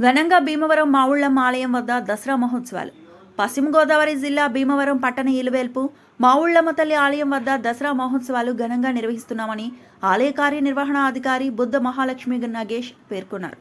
ఘనంగా భీమవరం మావుళ్ళమ్మ ఆలయం వద్ద దసరా మహోత్సవాలు. పశ్చిమ గోదావరి జిల్లా భీమవరం పట్టణ ఇలువేల్పు మావుళ్ళమ్మ తల్లి ఆలయం వద్ద దసరా మహోత్సవాలు ఘనంగా నిర్వహిస్తున్నామని ఆలయ కార్యనిర్వహణాధికారి బుద్ధ మహాలక్ష్మి నగేష్ పేర్కొన్నారు.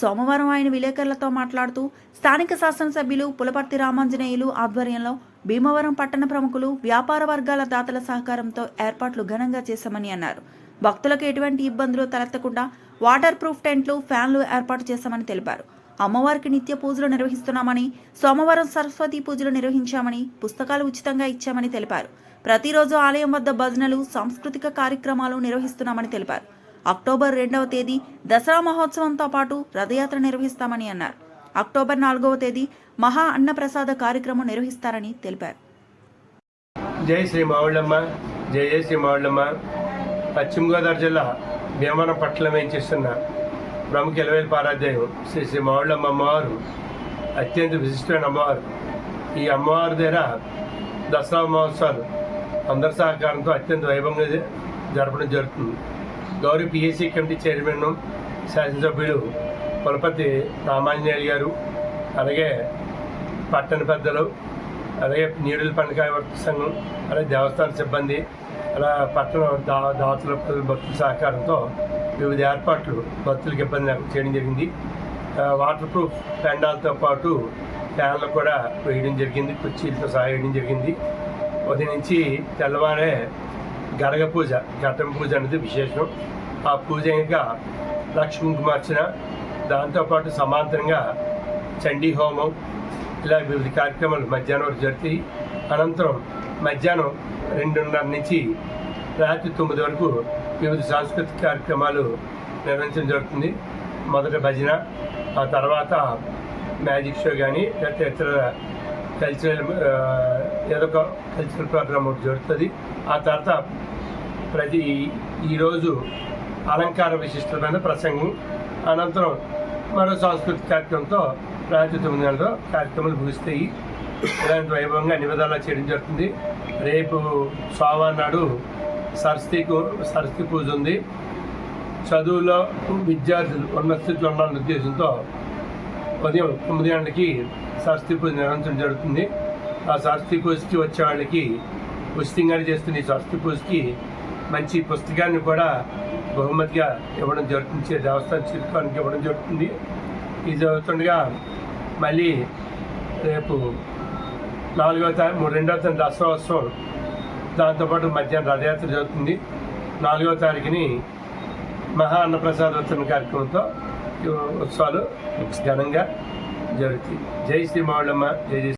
సోమవారం ఆయన విలేకరులతో మాట్లాడుతూ స్థానిక శాసనసభ్యులు పులపర్తి రామాంజనేయులు ఆధ్వర్యంలో భీమవరం పట్టణ ప్రముఖులు వ్యాపార వర్గాల దాతల సహకారంతో ఏర్పాట్లు ఘనంగా చేశామని అన్నారు. భక్తులకు ఎటువంటి ఇబ్బందులు తలెత్తకుండా వాటర్ ప్రూఫ్ టెంట్లు ఫ్యాన్లు ఏర్పాటు చేశామని తెలిపారు. అమ్మవారికి నిత్య పూజలు నిర్వహిస్తున్నామని సోమవారం సరస్వతి పూజలు నిర్వహించామని పుస్తకాలు ఉచితంగా ఇచ్చామని తెలిపారు. ప్రతిరోజు ఆలయం వద్ద భజనలు సాంస్కృతిక కార్యక్రమాలు నిర్వహిస్తున్నామని తెలిపారు. అక్టోబర్ రెండవ తేదీ దసరా మహోత్సవంతో పాటు రథయాత్ర నిర్వహిస్తామని అన్నారు. అక్టోబర్ నాలుగవ తేదీ మహా అన్నప్రసాద కార్యక్రమం నిర్వహిస్తారని తెలిపారు. జై శ్రీ మావుళ్ళమ్మ జై జై శ్రీ మావుళ్ళమ్మ. పశ్చిమ గోదావరి జిల్లా భీమవరం పట్టణం ఏం ప్రముఖ ఇలవేలు పారాధ్యాయం శ్రీ శ్రీ మావుళ్ళమ్మ అమ్మవారు అత్యంత విశిష్టమైన అమ్మవారు. ఈ అమ్మవారి దగ్గర దసరా మహోత్సవాలు అందరి సహకారంతో అత్యంత వైభవంగా జరపడం జరుగుతుంది. గౌరీ పిఎస్సి కమిటీ చైర్మన్ శాసనసభ్యులు పులపతి రామాంజనేయులు గారు అలాగే పట్టణ పెద్దలు అలాగే నీడుల పండుగ వర్త సంఘం అలాగే దేవస్థాన సిబ్బంది అలా పట్టణ దా దాతల భక్తుల సహకారంతో వివిధ ఏర్పాట్లు భక్తులకు ఇబ్బంది చేయడం జరిగింది. వాటర్ ప్రూఫ్ పెండాలతో పాటు ఫ్యాన్లు కూడా వేయడం జరిగింది కుర్చీలతో సహా వేయడం జరిగింది. ఉదయం నుంచి తెల్లవారే గరగ పూజ ఘటం పూజ అనేది విశేషం. ఆ పూజ ఇంకా లక్ష్మీ దాంతోపాటు సమాంతరంగా చండీ హోమం ఇలా వివిధ కార్యక్రమాలు మధ్యాహ్నం వరకు జరుగుతాయి. అనంతరం మధ్యాహ్నం రెండున్నర నుంచి రాత్రి తొమ్మిది వరకు వివిధ సాంస్కృతిక కార్యక్రమాలు నిర్వహించడం జరుగుతుంది. మొదట భజన ఆ తర్వాత మ్యాజిక్ షో కానీ లేకపోతే ఇతర కల్చరల్ ఏదో ఒక కల్చరల్ ప్రోగ్రామ్ ఒకటి జరుగుతుంది. ఆ తర్వాత ప్రతి ఈరోజు అలంకార విశిష్టమైన ప్రసంగం. అనంతరం మరో సాంస్కృతిక కార్యక్రమంతో రాత్రి తొమ్మిది గంటల కార్యక్రమాలు ముగిస్తాయి. ఇలాంటి వైభవంగా అన్ని చేయడం జరుగుతుంది. రేపు సోమవారం నాడు సరస్వతి సరస్వతి పూజ ఉంది. చదువులో విద్యార్థులు ఉన్నత స్థితిలో ఉండాలనే ఉద్దేశంతో ఉదయం తొమ్మిది గంటలకి సరస్వతి పూజ నిర్వహించడం జరుగుతుంది. ఆ సరస్వతి పూజకి వచ్చే వాళ్ళకి ఉచితంగా చేస్తున్న ఈ సరస్వతి పూజకి మంచి పుస్తకాన్ని కూడా బహుమతిగా ఇవ్వడం జరుగుతుంది. దేవస్థానం చిరుకానికి ఇవ్వడం జరుగుతుంది. ఇది జరుగుతుండగా మళ్ళీ రేపు నాలుగవ తారీఖు రెండవ తారీఖు దసరా ఉత్సవం దాంతోపాటు మధ్యాహ్నం రథయాత్ర జరుగుతుంది. నాలుగవ తారీఖుని మహా అన్నప్రసాదోత్సవం కార్యక్రమంతో ఉత్సవాలు ఘనంగా జరుగుతాయి. జై శ్రీ మావుళ్ళమ్మ జై జై